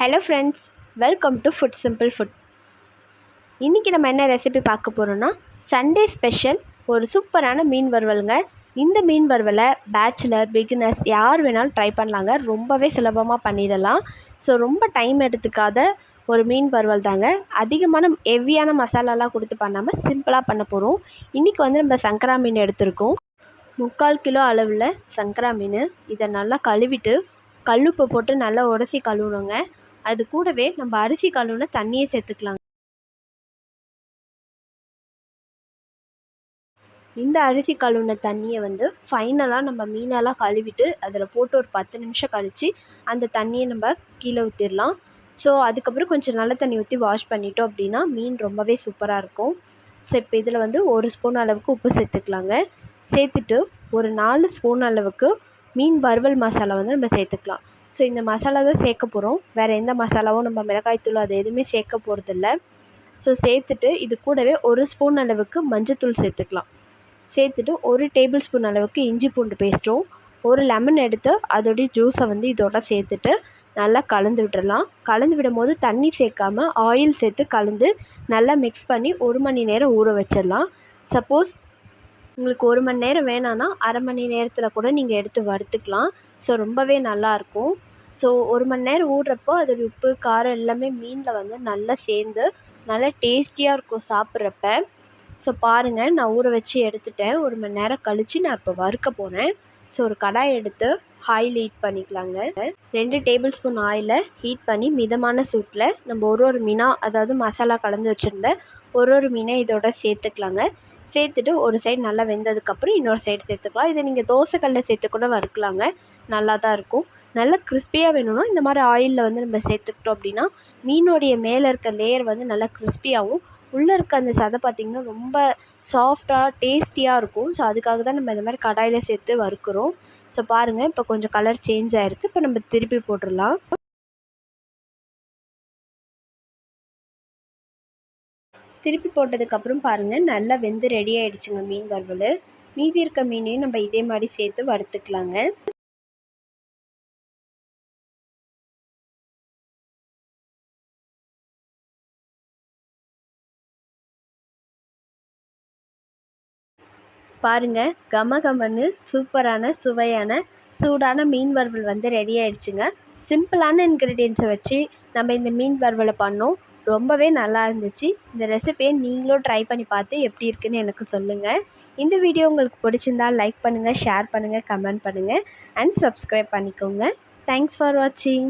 Hello friends welcome to food simple food இன்றைக்கி நம்ம என்ன ரெசிபி பார்க்க போகிறோன்னா சண்டே ஸ்பெஷல் ஒரு சூப்பரான மீன் வறுவலுங்க. இந்த மீன் வறுவலை பேச்சுலர் பிகினர்ஸ் யார் வேணாலும் ட்ரை பண்ணலாங்க. ரொம்பவே சுலபமாக பண்ணிடலாம். ஸோ ரொம்ப டைம் எடுத்துக்காத ஒரு மீன் வறுவல் தாங்க. அதிகமான ஹெவியான மசாலாலாம் கொடுத்து பண்ணாமல் சிம்பிளாக பண்ண போகிறோம் இன்றைக்கி வந்து நம்ம சங்கரா மீன் எடுத்திருக்கோம். முக்கால் கிலோ அளவில் சங்கரா மீன். இதை நல்லா கழுவிட்டு கல்லுப்பு போட்டு நல்லா உரசி கழுவணுங்க. அது கூடவே நம்ம அரிசி கழுவுன தண்ணியை சேர்த்துக்கலாங்க இந்த அரிசி கழுவுன தண்ணியை வந்து ஃபைனலாக நம்ம மீனெல்லாம் கழுவிட்டு அதில் போட்டு ஒரு பத்து நிமிஷம் கழித்து அந்த தண்ணியை நம்ம கீழே ஊற்றிடலாம் ஸோ அதுக்கப்புறம் கொஞ்சம் நல்ல தண்ணி ஊற்றி வாஷ் பண்ணிட்டோம் அப்படின்னா மீன் ரொம்பவே சூப்பராக இருக்கும். ஸோ இப்போ இதில் வந்து ஒரு ஸ்பூன் அளவுக்கு உப்பு சேர்த்துக்கலாங்க. சேர்த்துட்டு ஒரு நாலு ஸ்பூன் அளவுக்கு மீன் வறுவல் மசாலா வந்து நம்ம சேர்த்துக்கலாம். ஸோ இந்த மசாலா தான் சேர்க்க போகிறோம் வேறு எந்த மசாலாவும் நம்ம மிளகாய்த்தூள் அது எதுவுமே சேர்க்க போகிறதில்ல ஸோ சேர்த்துட்டு இது கூடவே ஒரு ஸ்பூன் அளவுக்கு மஞ்சத்தூள் சேர்த்துக்கலாம். சேர்த்துட்டு ஒரு டேபிள் ஸ்பூன் அளவுக்கு இஞ்சி பூண்டு பேஸ்ட்டும் ஒரு லெமன் எடுத்து அதோடைய ஜூஸை வந்து இதோட சேர்த்துட்டு நல்லா கலந்து விட்டுடலாம் கலந்து விடும்போது தண்ணி சேர்க்காம ஆயில் சேர்த்து கலந்து நல்லா மிக்ஸ் பண்ணி ஒரு மணி நேரம் ஊற வச்சிடலாம். சப்போஸ் உங்களுக்கு ஒரு மணி நேரம் வேணான்னா அரை மணி நேரத்தில் கூட நீங்கள் எடுத்து வறுத்துக்கலாம். ஸோ ரொம்பவே நல்லாயிருக்கும் ஸோ ஒரு மணி நேரம் ஊறுறப்போ அதோடய உப்பு காரம் எல்லாமே மீனில் வந்து நல்லா சேர்ந்து நல்லா டேஸ்டியாக இருக்கும் சாப்பிட்றப்ப. ஸோ பாருங்கள் நான் ஊற வச்சு எடுத்துட்டேன். ஒரு மணி நேரம் கழித்து நான் இப்போ வறுக்க போகிறேன் ஸோ ஒரு கடாய் எடுத்து ஆயில் ஹீட் பண்ணிக்கலாங்க. ரெண்டு டேபிள் ஸ்பூன் ஆயிலை ஹீட் பண்ணி மிதமான சூட்டில் நம்ம ஒரு ஒரு மீனாக அதாவது மசாலா கலந்து வச்சுருந்த ஒரு ஒரு மீனை இதோட சேர்த்துக்கலாங்க. சேர்த்துட்டு ஒரு சைடு நல்லா வெந்ததுக்கப்புறம் இன்னொரு சைடு சேர்த்துக்கலாம். இதை நீங்கள் தோசைக்கல்லில் சேர்த்து கூட வறுக்கலாங்க. நல்லா தான் இருக்கும். நல்லா கிறிஸ்பியாக வேணும்னா இந்த மாதிரி ஆயிலில் வந்து நம்ம சேர்த்துக்கிட்டோம் அப்படின்னா மீனுடைய மேலே இருக்க லேயர் வந்து நல்லா கிறிஸ்பியாகவும் உள்ளே இருக்க அந்த சதை பார்த்திங்கன்னா ரொம்ப சாஃப்டாக டேஸ்டியாக இருக்கும். ஸோ அதுக்காக தான் நம்ம இந்த மாதிரி கடாயில் சேர்த்து வறுக்கிறோம். ஸோ பாருங்கள் இப்போ கொஞ்சம் கலர் சேஞ்ச் ஆகிருக்கு இப்போ நம்ம திருப்பி போட்டுடலாம். திருப்பி போட்டதுக்கப்புறம் பாருங்கள் நல்லா வெந்து ரெடி ஆகிடுச்சுங்க மீன் வறுவல். மீதி இருக்க மீனையும் நம்ம இதே மாதிரி சேர்த்து வறுத்துக்கலாங்க. பாருங்க கம கமன்னு சூப்பரான சுவையான சூடான மீன் வறுவல் வந்து ரெடி ஆயிடுச்சுங்க. சிம்பிளான இன்க்ரீடியன்ஸை வச்சு நம்ம இந்த மீன் வறுவலை பண்ணோம். ரொம்பவே நல்லா இருந்துச்சு. இந்த ரெசிபியை நீங்களும் ட்ரை பண்ணி பார்த்து எப்படி இருக்குன்னு எனக்கு சொல்லுங்கள் இந்த வீடியோ உங்களுக்கு பிடிச்சிருந்தா லைக் பண்ணுங்கள் ஷேர் பண்ணுங்கள் கமெண்ட் பண்ணுங்கள் அண்ட் சப்ஸ்கிரைப் பண்ணிக்கோங்க. தேங்க்ஸ் ஃபார் வாட்சிங்